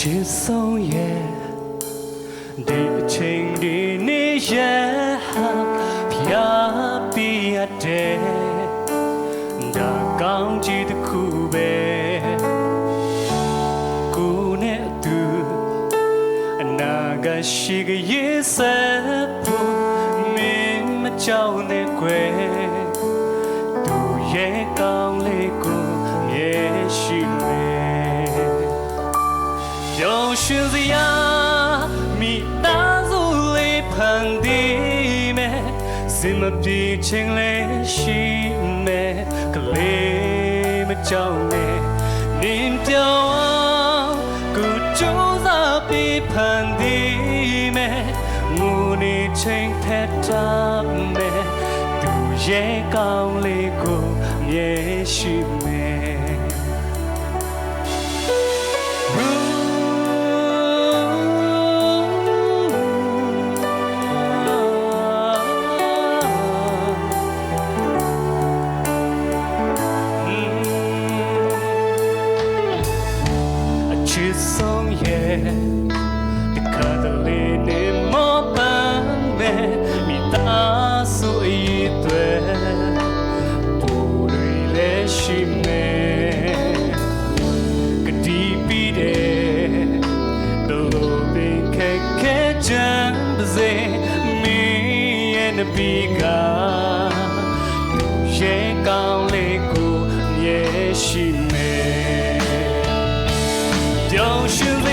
ဆုံးရဲ့ဒီအချိန်ဒီနေ့ရဲ့ဟာဖျားပြရတဲ့ဒါကောင်းကြီးတစ်ခုပဲကိုနဲ့အတူအနာဂတ်ရှိကရေးဆက်ဖို့မင်းမကြောက်နဲ့ကွယ်သူရဲ့ကောင်းလေးကိုရဲ့ရှိ ပျော်ရွှင်စရာမိသားစုလေးဖန်တီးမယ်စင်မပြေချင်းလေးရှိမယ်ကလေးမကြောက်နဲ့နင်းပြောင်းအောင်ကိုကြိုးစားပြီးဖန်တီးမယ်ငိုနေချင်းထက်တာမယ်သူရဲ့ကောင်းလေးကိုမြဲရှိမယ် လေးနဲ့မောပန်းမဲ့မိသားစုအည်တွေပူရီလည်းရှိမယ်ကတိပြီးတယ်ဘလို့ပင်ခက်ခဲချမ်းပါစေမင်းရဲ့နဘီကသူရဲ့ကောင်းလေးကိုမြဲရှိမယ်ပျော်ရွှ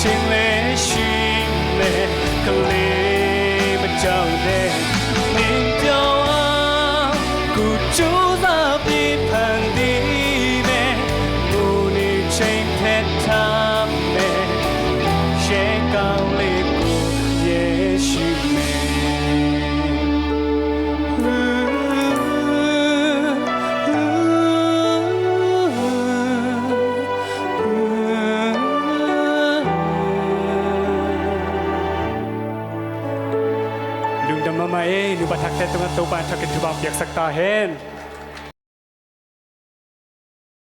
ချင်းလေးရှိမယ်ကလေးမ นมาเองหรือบัตรแท้ตรงตัวบ้านชาวกิจบ้าเบียกสักตาเห็น